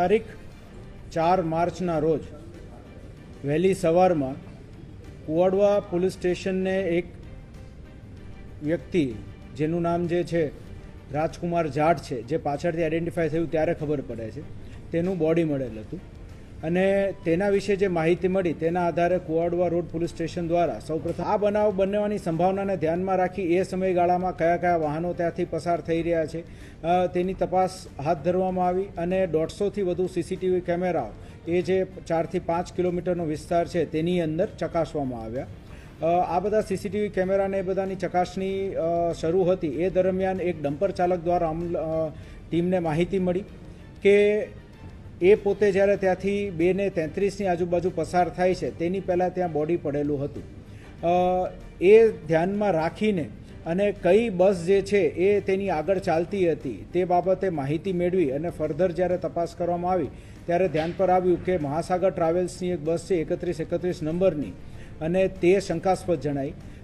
તારીખ ચાર માર્ચના રોજ વહેલી સવારમાં કુવાડવા પોલીસ સ્ટેશનને એક વ્યક્તિ, જેનું નામ જે છે, રાજકુમાર જાટ છે, જે પાછળથી આઈડેન્ટિફાય થયું ત્યારે ખબર પડે છે. તેનું બોડી મળેલ હતું. અને તેના વિશે જે માહિતી મળી, તેના આધારે કુવાડવા રોડ પોલીસ સ્ટેશન દ્વારા સૌપ્રથમ આ બનાવ બનવાની સંભાવનાને ધ્યાનમાં રાખી એ સમયગાળામાં કયા કયા વાહનો ત્યાંથી પસાર થઈ રહ્યા છે તેની તપાસ હાથ ધરવામાં આવી અને દોઢસોથી વધુ સીસીટીવી કેમેરાઓ, એ જે ચારથી પાંચ કિલોમીટરનો વિસ્તાર છે તેની અંદર ચકાસવામાં આવ્યા. આ બધા સીસીટીવી કેમેરાને એ બધાની ચકાસણી શરૂ હતી. એ દરમિયાન એક ડમ્પર ચાલક દ્વારા ટીમને માહિતી મળી કે એ પોતે જ્યારે ત્યાંથી બે ને તેત્રીસની આજુબાજુ પસાર થાય છે, તેની પહેલાં ત્યાં બોડી પડેલું હતું. એ ધ્યાનમાં રાખીને અને કઈ બસ જે છે એ તેની આગળ ચાલતી હતી, તે બાબતે માહિતી મેળવી અને ફર્ધર જ્યારે તપાસ કરવામાં આવી, ત્યારે ધ્યાન પર આવ્યું કે મહાસાગર ટ્રાવેલ્સની એક બસ છે એકત્રીસ એકત્રીસ નંબરની અને તે શંકાસ્પદ જણાઈ